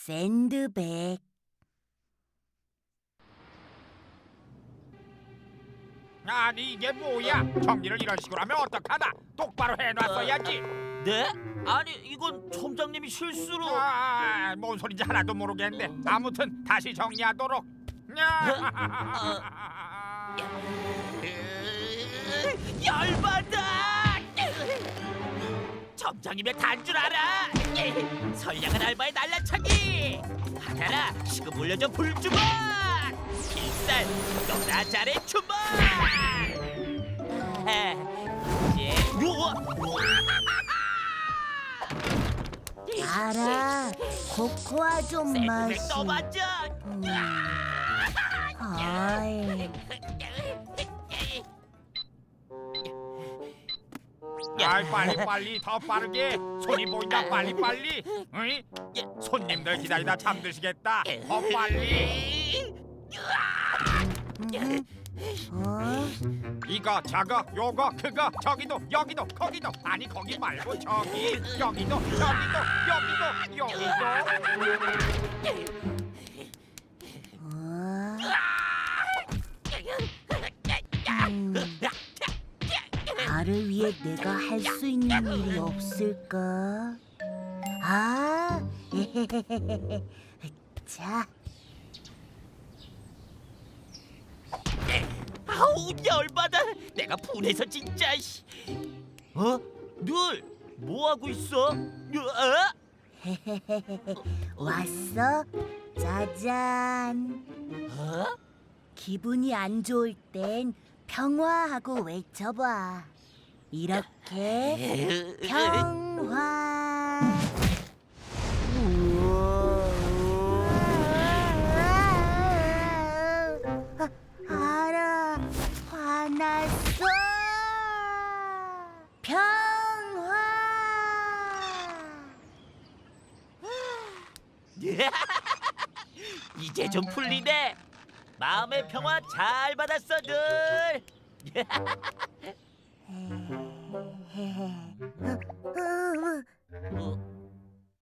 샌드백. 아니 이게 뭐야? 정리를 이런 식으로 하면 어떡하나? 똑바로 해놨어야지. 네? 아니 이건 촌장님이 실수로 아, 뭔 소린지 하나도 모르겠네. 아무튼 다시 정리하도록. 야. 으, 점장님의 단줄 알아 선량한 알바의 날라차기 하나라 시급 올려줘 불주먹 필살 너나 잘해 주먹 아, 이제 우와 알아. 코코아 좀 샌드백 마시. 떠맞아 음. 아이. 아이 빨리 빨리 더 빠르게 손이 보인다 빨리 빨리. 응? 손님들 기다리다 잠드시겠다. 더 빨리. 음. 어? 이거 저거 요거 그거 저기도 여기도 거기도 아니 거기 말고 저기 여기도 저기도 여기도 여기도. 나를 위해 내가 할 수 있는 일이 없을까? 아, 자, 아우 열받아 내가 분해서 진짜 씨. 어? 늘 뭐하고 있어? 어? 왔어? 짜잔. 어? 기분이 안 좋을 땐 평화하고 외쳐봐. 이렇게 평화. 아, 알아, 화났어. 평화. 이제 좀 풀리네 마음의 평화 잘 받았어 늘 ha